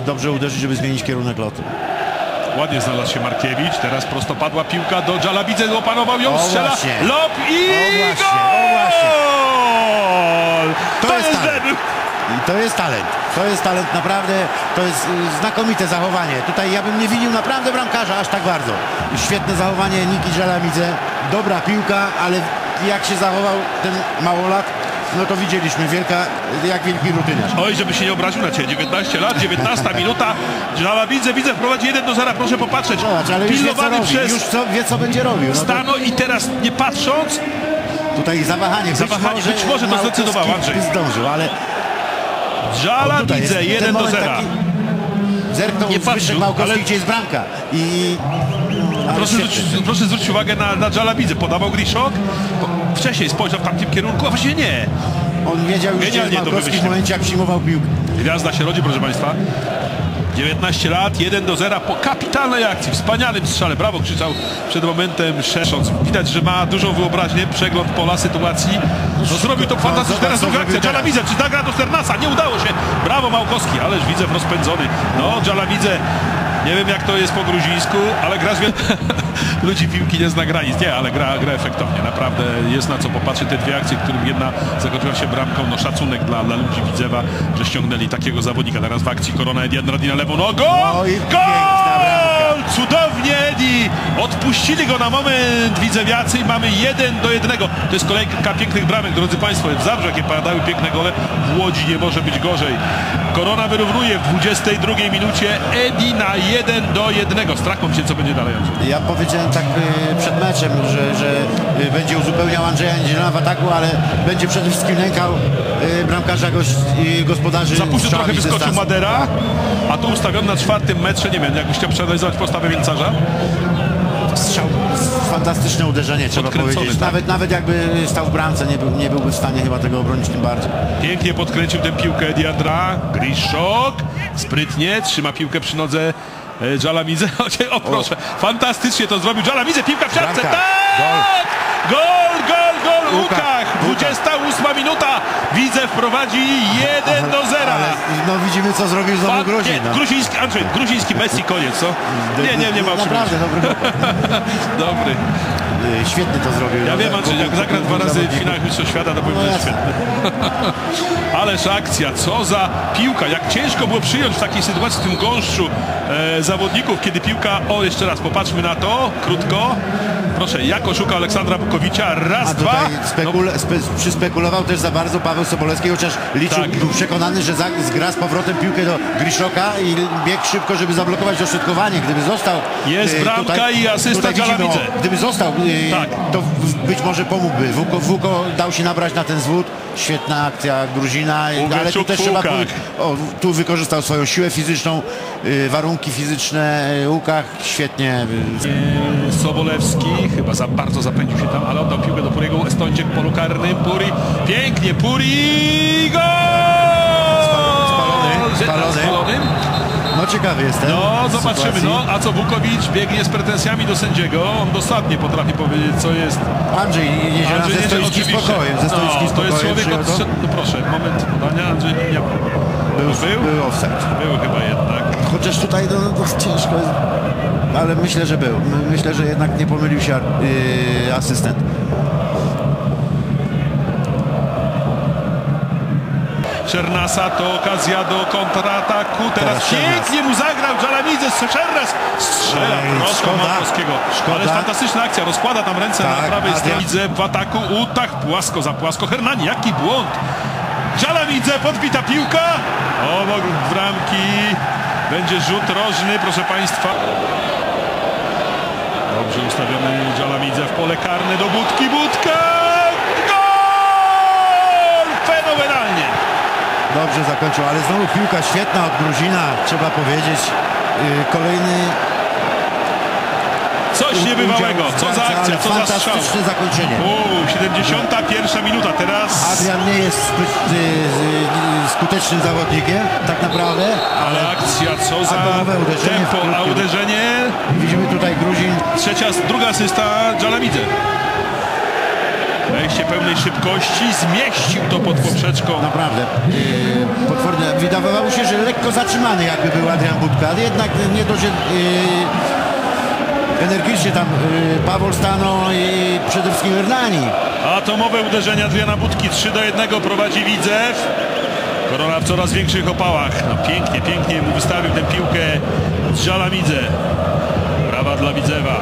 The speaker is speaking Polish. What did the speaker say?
dobrze uderzyć, żeby zmienić kierunek lotu. Ładnie znalazł się Markiewicz, teraz prostopadła piłka do Dżalabidze, opanował ją, O, strzela, właśnie. lob i O, właśnie, gol! o, właśnie. To, To jest jest talent. I to jest talent. To jest talent naprawdę, to jest y, znakomite zachowanie. Tutaj ja bym nie winił naprawdę bramkarza aż tak bardzo. Świetne zachowanie Niki Żelamidze. Dobra piłka, ale jak się zachował ten małolat, no to widzieliśmy, wielka, jak wielki rutyniarz. Oj, żeby się nie obraził na ciebie, 19 lat, 19 minuta, Dżalabidze, widzę, prowadzi 1 do 0, proszę popatrzeć, Zobacz, ale już wie co pilnowany robi, przez już co, wie co będzie robił. No to Stano i teraz nie patrząc, tutaj zawahanie, być Zawahanie, może, być może to Małkowski zdecydował Andrzej. zdążył, ale Dżalabidze ten 1 do moment 0. taki- Zerknął Nie patrzył, Małkowski, ale- gdzie jest bramka. I... Proszę proszę zwrócić uwagę na, na Dżalabidze, podawał Griszok, wcześniej spojrzał w tamtym kierunku, a właściwie nie. On wiedział już, gdzie jest w momencie, jak przyjmował piłkę. Gwiazda się rodzi, proszę Państwa. 19 lat, 1 do 0 po kapitalnej akcji, wspaniałym strzale. Brawo krzyczał przed momentem Szesząc. Widać, że ma dużą wyobraźnię, przegląd pola sytuacji. No zrobił to fantastycznie. zobacz, Teraz druga akcja. zrobił Dżala widzę, czy nagra do Sternasa? Nie udało się. Brawo Małkowski, ależ widzę rozpędzony. No, Dżala widzę. Nie wiem jak to jest po gruzińsku, ale gra z wiel... Ludzi piłki nie zna granic. Nie, ale gra, gra efektownie. Naprawdę jest na co popatrzeć. Te dwie akcje, którym jedna zakończyła się bramką. No szacunek dla, dla ludzi Widzewa, że ściągnęli takiego zawodnika. Teraz w akcji Korona Edian Radina lewą nogą. No Gol! Cudownie Edi! Odpuścili go na moment widzewiacy i mamy jeden do jednego. To jest kolejka pięknych bramek, drodzy Państwo. W Zabrze, jakie padały piękne gole, w Łodzi nie może być gorzej. Korona wyrównuje w 22 minucie Edi na 1 do 1. Strach mam się, co będzie dalej. Ja powiedziałem tak y, przed meczem, że, że y, będzie uzupełniał Andrzeja Niedziela w ataku, ale będzie przede wszystkim lękał y, bramkarza gospodarzy. Za późno trochę wyskoczył. Madera, a tu ustawiony na czwartym metrze. Nie wiem, jakbyś chciał przeanalizować postawę Więcarza. Strzał, fantastyczne uderzenie trzeba powiedzieć. tak. Nawet, nawet jakby stał w bramce, nie, był, nie byłby w stanie chyba tego obronić tym bardziej. Pięknie podkręcił tę piłkę Diandra. Griszok. Sprytnie. Trzyma piłkę przy nodze e, Dżalamidze. O proszę. Fantastycznie to zrobił Dżalamidze. Piłka w siatce. Tak! Gol, gol, gol. Łukach. Łukach. 28 minuta. Widzę wprowadzi 1 do 0. Ale no widzimy co zrobił znowu nie, No. Gruziński, Andrzej, gruziński Messi, koniec, co? Nie, nie, nie ma Naprawdę dobry. Dobry. Y, Świetnie to zrobił. Ja No, wiem, Andrzej, jak zagra dwa razy w finałach Mistrzostw Świata, to powiem, No że jest jasne. świetne. Ależ akcja, co za piłka. Jak ciężko było przyjąć w takiej sytuacji, w tym gąszczu e, zawodników, kiedy piłka... O, jeszcze raz, popatrzmy na to, krótko. Proszę, jak oszuka Aleksandra Bukowicza. Raz, dwa. tutaj No, przyspekulował też za bardzo Paweł Sobolewski, chociaż liczył, Tak. był przekonany, że zgra z powrotem piłkę do Griszoka i biegł szybko, żeby zablokować dośrodkowanie. Gdyby został... Jest e, bramka i asysta tutaj widzimy, o, Gdyby został, e, Tak. to być może pomógłby. Wuko, Wuko dał się nabrać na ten zwód. Świetna akcja Gruzina, e, ale tu też trzeba... O, tu wykorzystał swoją siłę fizyczną, e, warunki fizyczne, Łukach świetnie Sobolewski chyba za bardzo zapędził się tam, ale oddał piłkę do Puriego. Estończyk w polu karnym. Puri, pięknie, Puri, gol! Spalony, tak, spalony. spalony. No ciekawy jestem. No, zobaczymy. sytuacji. No, a co Bukowicz biegnie z pretensjami do sędziego. On dosadnie potrafi powiedzieć, co jest. Andrzej Niedziela Andrzej ze stoickim spokojem. Ze stoickim no, to jest spokojem człowiek od... No proszę, moment podania. Andrzej nie Był, był? był offside. Był chyba jednak. Chociaż tutaj no, no, ciężko jest, ale myślę, że był. My- Myślę, że jednak nie pomylił się yy, asystent. Czernasa to okazja do kontrataku. Teraz, Teraz pięknie mu zagrał Dżalamidze. Czernas strzela Ej, prosto. Markowskiego. Ale fantastyczna akcja. Rozkłada tam ręce na Tak, prawej Adrian. stronie. W ataku. Utach płasko za płasko. Hernani, jaki błąd. Dżalamidze, podbita piłka. Obok bramki. Będzie rzut rożny, proszę Państwa. Dobrze ustawiony Dżalamidze w pole karne do Budki. Budka! Gol! Fenomenalnie. Dobrze zakończył, ale znowu piłka świetna od Gruzina, trzeba powiedzieć. Yy, kolejny Coś niebywałego. Co za akcja, co za strzał. Fantastyczne zakończenie. Uuu, 71 minuta. Teraz Adrian nie jest zbyt yy, yy, skutecznym zawodnikiem, tak naprawdę, ale ale akcja, co za uderzenie tempo, a uderzenie. widzimy tutaj Gruzin Trzecia, druga asysta Dżalamidze. Wejście pełnej szybkości, zmieścił to pod poprzeczką. Naprawdę yy, potwornie. Wydawało się, że lekko zatrzymany jakby był Adrian Budka, ale jednak nie dość yy, energicznie tam yy, Paweł Stano i przede wszystkim Hernani. Atomowe uderzenia Adriana Budki 3 do 1 prowadzi Widzew. Korona w coraz większych opałach. No pięknie, pięknie mu wystawił tę piłkę z Żalamidze. Brawa dla Widzewa.